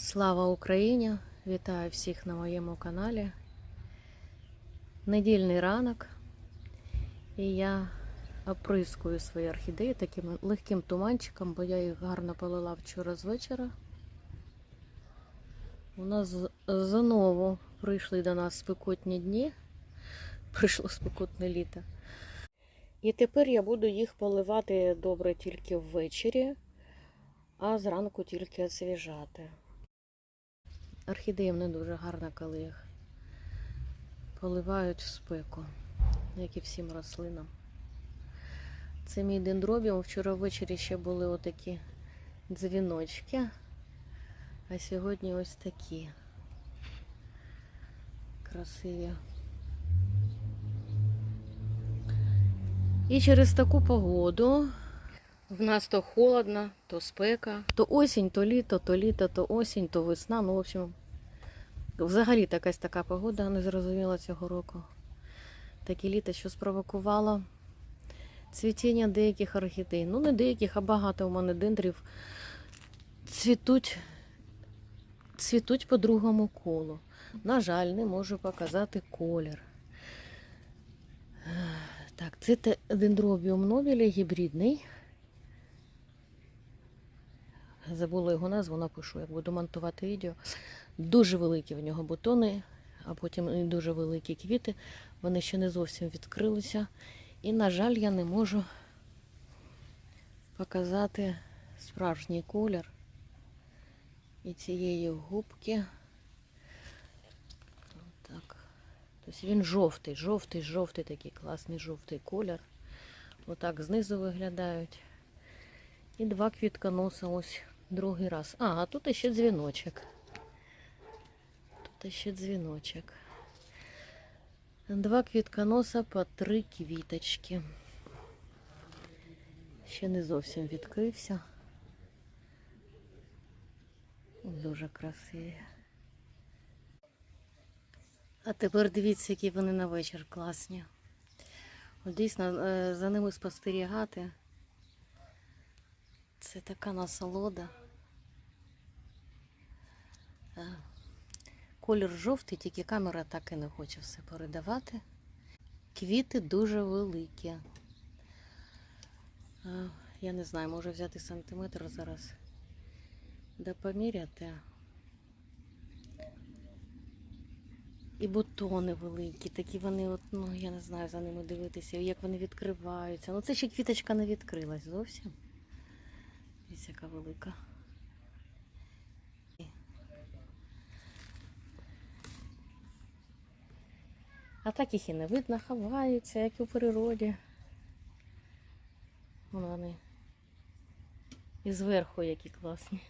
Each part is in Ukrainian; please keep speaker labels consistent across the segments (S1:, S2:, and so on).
S1: Слава Україні! Вітаю всіх на моєму каналі. Недільний ранок. І я оприскую свої орхідеї таким легким туманчиком, бо я їх гарно полила вчора з вечора. У нас знову прийшли до нас спекотні дні. Прийшло спекотне літо. І тепер я буду їх поливати добре тільки ввечері, а зранку тільки освіжати. Орхідеям не дуже гарно, коли їх поливають в спеку, як і всім рослинам. Це мій дендробіум. Вчора ввечері ще були отакі дзвіночки, а сьогодні ось такі красиві. І через таку погоду в нас то холодно, то спека, то осінь, то літо, то літо, то осінь, то весна. Ну, в общем, взагалі якась така погода незрозуміла цього року. Таке літо, що спровокувало цвітіння деяких орхідей. Ну, не деяких, а багато у мене дендрів цвітуть, цвітуть по другому колу. На жаль, не можу показати колір. Так, це дендробіум нобілі гібридний. Забула його назву, напишу, як буду монтувати відео. Дуже великі в нього бутони, а потім і дуже великі квіти. Вони ще не зовсім відкрилися. І, на жаль, я не можу показати справжній колір і цієї губки. Так. Тобто він жовтий, жовтий, жовтий такий класний жовтий колір. Отак знизу виглядають. І два квітконоса ось другий раз. А, а тут ще дзвіночок. Тут ще дзвіночок. Два квітконоса по три квіточки. Ще не зовсім відкрився. Дуже красиві. А тепер дивіться, які вони на вечір класні. Дійсно е, за ними спостерігати. Це така насолода. Колір жовтий, тільки камера так і не хоче все передавати. Квіти дуже великі. Е, Я не знаю, можу взяти сантиметр зараз. Да поміряти. І бутони великі, такі вони, от, ну я не знаю за ними дивитися, як вони відкриваються. Ну це ще квіточка не відкрилась зовсім. Ось яка велика. А так їх і не видно, ховаються, як у природі. Вон вони. І зверху які класні.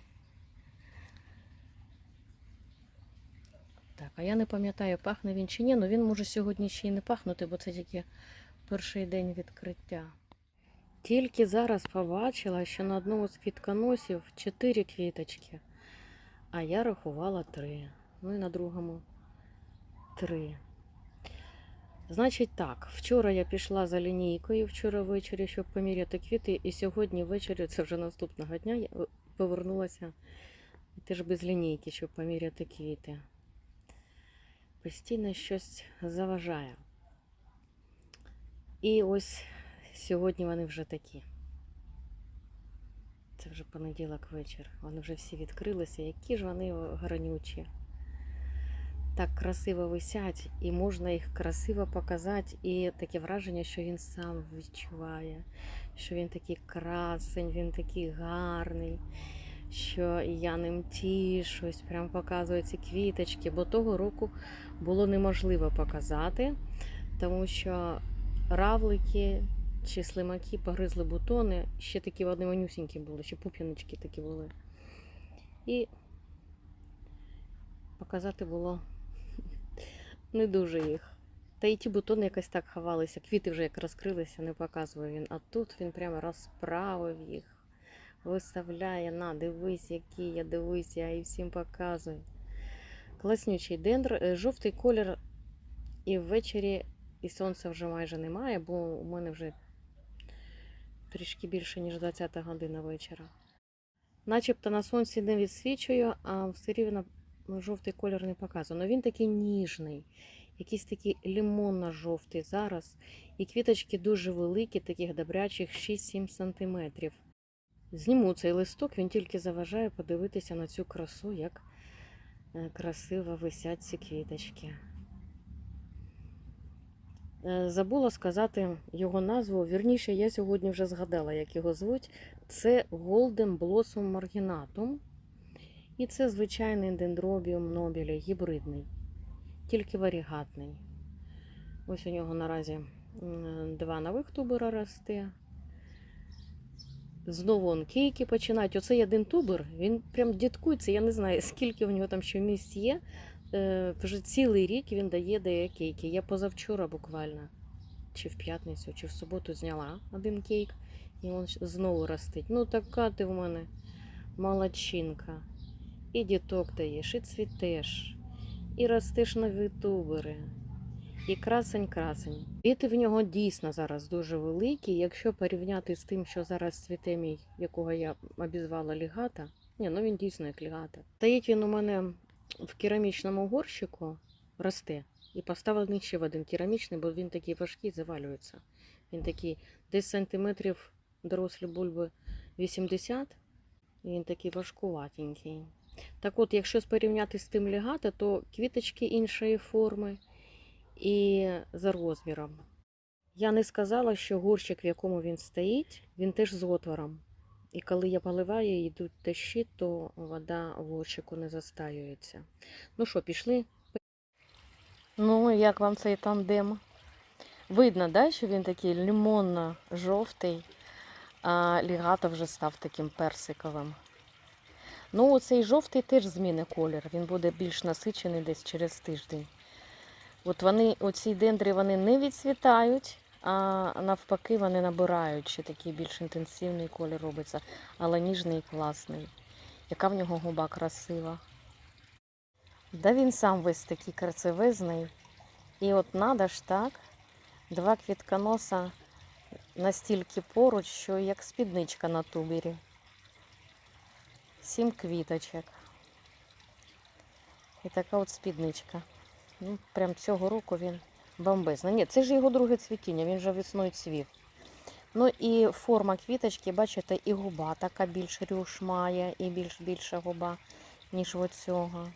S1: Так, а я не пам'ятаю, пахне він чи ні, але він може сьогодні ще й не пахнути, бо це тільки перший день відкриття. Тільки зараз побачила, що на одному з квітконосів чотири квіточки, а я рахувала три. Ну і на другому три. Значить так, вчора я пішла за лінійкою, вчора ввечері, щоб поміряти квіти, і сьогодні ввечері, це вже наступного дня, я повернулася теж без лінійки, щоб поміряти квіти. Постійно щось заважає. І ось сьогодні вони вже такі. Це вже понеділок вечір. Вони вже всі відкрилися. Які ж вони гарнючі. Так красиво висять, і можна їх красиво показати. І таке враження, що він сам відчуває, що він такий красень, він такий гарний, що я ним тішусь, прям показую ці квіточки, бо того року було неможливо показати, тому що равлики чи слимаки погризли бутони, ще такі вони манюсінькі були, ще пуп'яночки такі були. І показати було не дуже їх. Та і ті бутони якось так ховалися. Квіти вже як розкрилися, не показує він. А тут він прямо розправив їх, виставляє, на, дивись, які я дивись, я і всім показую. Класнючий дендр, Е, жовтий колір, і ввечері і сонця вже майже немає, бо у мене вже трішки більше, ніж 20 година вечора. начебто на сонці не відсвічує, а все рівно жовтий колір не показує. Ну він такий ніжний, якийсь такий лимонно-жовтий зараз. І квіточки дуже великі, таких добрячих 6-7 см. Зніму цей листок, він тільки заважає подивитися на цю красу, як е, красиво висять ці квіточки. Е, Забула сказати його назву. Вірніше, я сьогодні вже згадала, як його звуть. Це Golden Blossom Marginatum. І це звичайний дендробіум нобілі, гібридний, тільки варігатний. Ось у нього наразі два нових тубера росте. Знову он кейки починають. Оцей один тубер, він прям діткується. Я не знаю, скільки в нього там ще місць є. Е, Вже цілий рік він дає дає кейки. Я позавчора буквально, чи в п'ятницю, чи в суботу зняла один кейк, і він знову ростить. Ну, така ти в мене молодчинка. І діток даєш, і цвітеш, і ростеш нові тубери. І красень-красень. Квіти в нього дійсно зараз дуже великі. Якщо порівняти з тим, що зараз цвіте мій, якого я обізвала лігата. Ні, ну він дійсно як лігата. Стоїть він у мене в керамічному горщику, росте. І поставлений ще в один керамічний, бо він такий важкий, завалюється. Він такий десь сантиметрів дорослі бульби 80, і він такий важкуватенький. Так от, якщо порівняти з тим лігата, то квіточки іншої форми і за розміром. Я не сказала, що горщик, в якому він стоїть, він теж з отвором. І коли я поливаю і йдуть дощі, то вода в горщику не застаюється. Ну що, пішли? Ну, як вам цей тандем? Видно, да, що він такий лимонно-жовтий, а лігата вже став таким персиковим. Ну, оцей жовтий теж зміни колір. Він буде більш насичений десь через тиждень. От вони, оці дендри вони не відцвітають, а навпаки, вони набирають ще такий більш інтенсивний колір робиться, але ніжний і класний. Яка в нього губа красива. Да він сам весь такий красивезний. І от надо ж так, два квітконоса настільки поруч, що як спідничка на тубері. Сім квіточок. І така от спідничка. Ну, прям цього року він бомбезний. Ні, це ж його друге цвітіння, він вже весною цвів. Ну і форма квіточки, бачите, і губа така більш рюш має, і більш більша губа, ніж в оцього.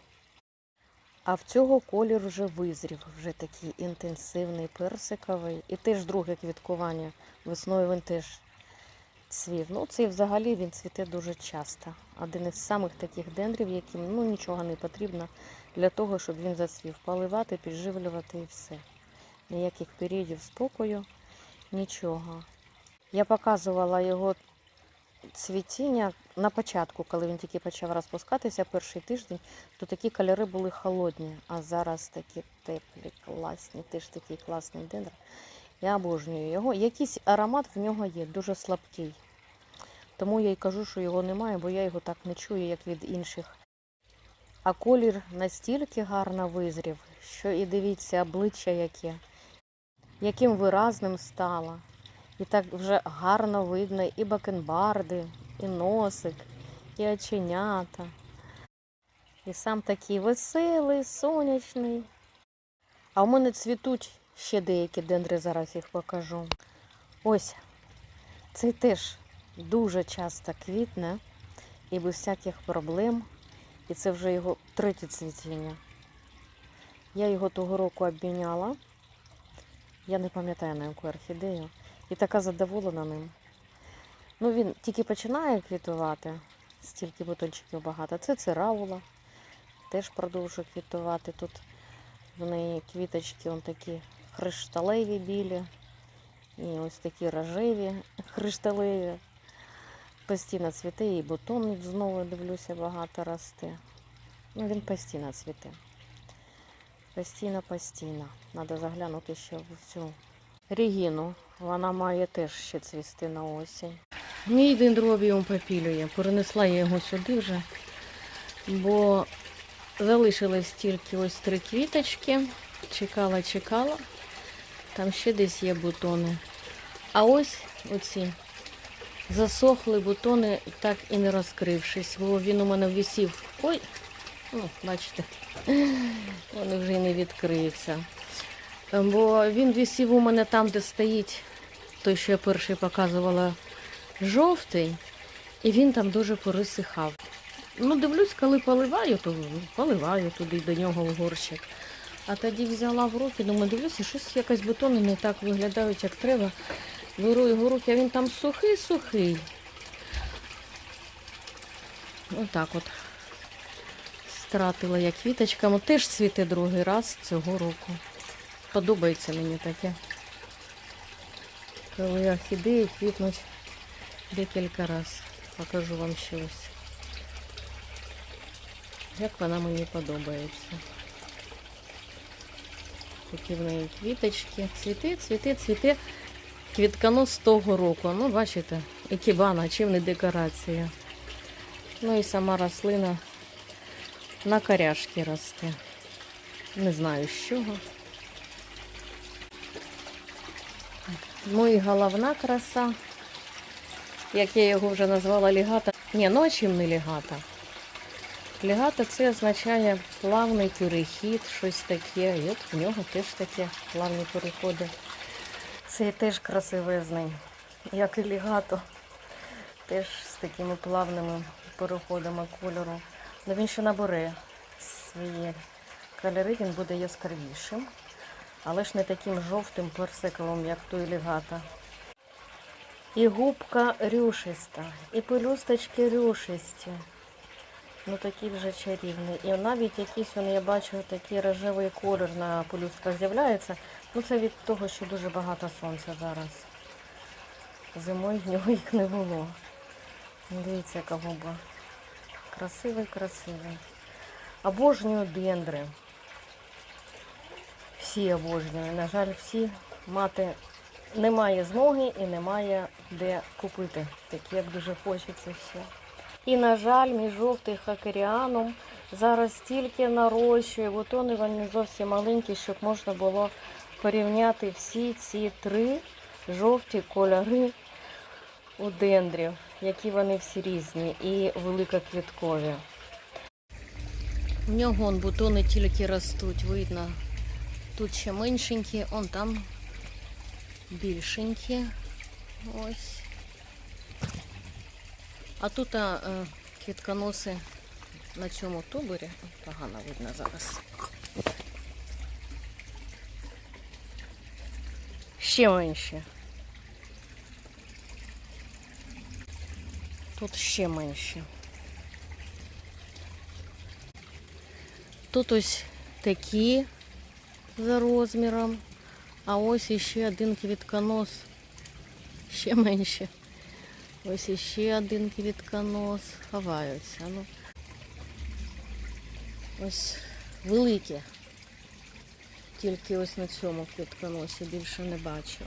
S1: А в цього колір вже визрів, вже такий інтенсивний, персиковий. І теж друге квіткування. Весною він теж цвів. Ну, цей взагалі він цвіте дуже часто. Один із самих таких дендрів, яким ну, нічого не потрібно для того, щоб він зацвів. Поливати, підживлювати і все. Ніяких періодів спокою, нічого. Я показувала його цвітіння на початку, коли він тільки почав розпускатися перший тиждень, то такі кольори були холодні, а зараз такі теплі, класні, теж такий класний дендр. Я обожнюю його. Якийсь аромат в нього є, дуже слабкий. Тому я й кажу, що його немає, бо я його так не чую, як від інших. А колір настільки гарно визрів, що і дивіться, обличчя яке, яким виразним стало. І так вже гарно видно і бакенбарди, і носик, і оченята. І сам такий веселий, сонячний. А у мене цвітуть ще деякі дендри, зараз їх покажу. Ось, цей теж дуже часто квітне і без всяких проблем. І це вже його третє цвітіння. Я його того року обміняла. Я не пам'ятаю на яку орхідею. І така задоволена ним. Ну, він тільки починає квітувати, стільки бутончиків багато. Це цираула. Теж продовжує квітувати. Тут в неї квіточки он такі хришталеві білі. І ось такі рожеві, хришталеві. Постійно цвіте і бутон знову дивлюся, багато росте. Ну, він постійно цвіте. Постійно, постійно. Треба заглянути ще в цю Регіну. Вона має теж ще цвісти на осінь. Мій дендробіум попілює. Перенесла я його сюди вже, бо залишилось тільки ось три квіточки. Чекала, чекала. Там ще десь є бутони. А ось оці засохли бутони, так і не розкрившись. Бо він у мене висів. Ой, ну, бачите, вони вже і не відкриються. Бо він висів у мене там, де стоїть той, що я перший показувала, жовтий, і він там дуже пересихав. Ну, дивлюсь, коли поливаю, то поливаю туди до нього в горщик. А тоді взяла в руки, думаю, дивлюся, щось якось бутони не так виглядають, як треба. Беру його руки, а він там сухий-сухий. Отак от. Стратила я квіточками. Теж цвіте другий раз цього року. Подобається мені таке. Коли орхідеї квітнуть декілька разів. Покажу вам ще ось. Як вона мені подобається. Такі в неї квіточки. Цвіти, цвіти, цвіти. Квітконос того року. Ну, бачите, ікібана, чим не декорація. Ну і сама рослина на коряшки росте. Не знаю з чого. Ну і головна краса, як я його вже назвала лігата. Ні, ну а чим не лігата? Лігата це означає плавний перехід, щось таке. І от в нього теж таке плавні переходи. Це теж красивезний, як і лігато. Теж з такими плавними переходами кольору. Але він ще набере свої кольори, він буде яскравішим, але ж не таким жовтим персиковим, як той лігата. І губка рюшиста, і пелюсточки рюшисті. Ну такий вже чарівний. І навіть якийсь, я бачу, такий рожевий колір на пелюстках з'являється. Ну це від того, що дуже багато сонця зараз. Зимою в нього їх не було. Дивіться, яка губа. Красивий, красивий. Обожнюю дендри. Всі обожнюю. На жаль, всі мати немає змоги і немає де купити. Такі як дуже хочеться ще. І, на жаль, мій жовтий хакеріаном зараз тільки нарощує. Бутони вони зовсім маленькі, щоб можна було порівняти всі ці три жовті кольори у дендрів, які вони всі різні і великоквіткові. У нього он, бутони тільки ростуть, видно. Тут ще меншенькі, он там більшенькі. Ось. А тут а, е, квітконоси на цьому туборі. Погано видно зараз. Ще менше. Тут ще менше. Тут ось такі за розміром, а ось іще один квітконос. Ще менше. Ось іще один квітконос. Ховаються. Ну. Ось великі. Тільки ось на цьому квітконосі більше не бачу.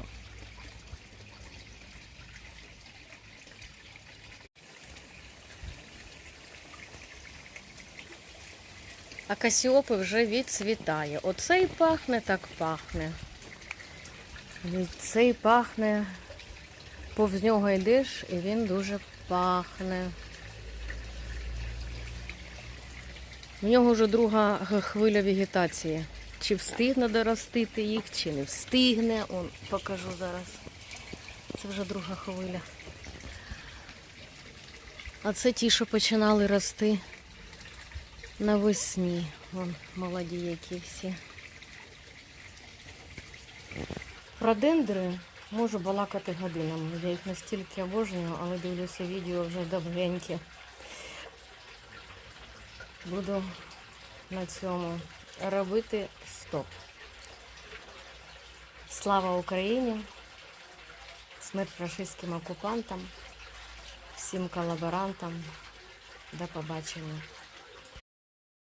S1: А касіопи вже відцвітає. Оцей пахне, так пахне. Цей пахне, повз нього йдеш, і він дуже пахне. В нього вже друга хвиля вегетації. Чи встигне доростити їх, чи не встигне. Он, покажу зараз. Це вже друга хвиля. А це ті, що починали рости навесні. Вон молоді які всі. Про дендри можу балакати годинами. Я їх настільки обожнюю, але дивлюся відео вже довгенькі. Буду на цьому робити стоп. Слава Україні! Смерть рашистським окупантам, всім колаборантам. До побачення.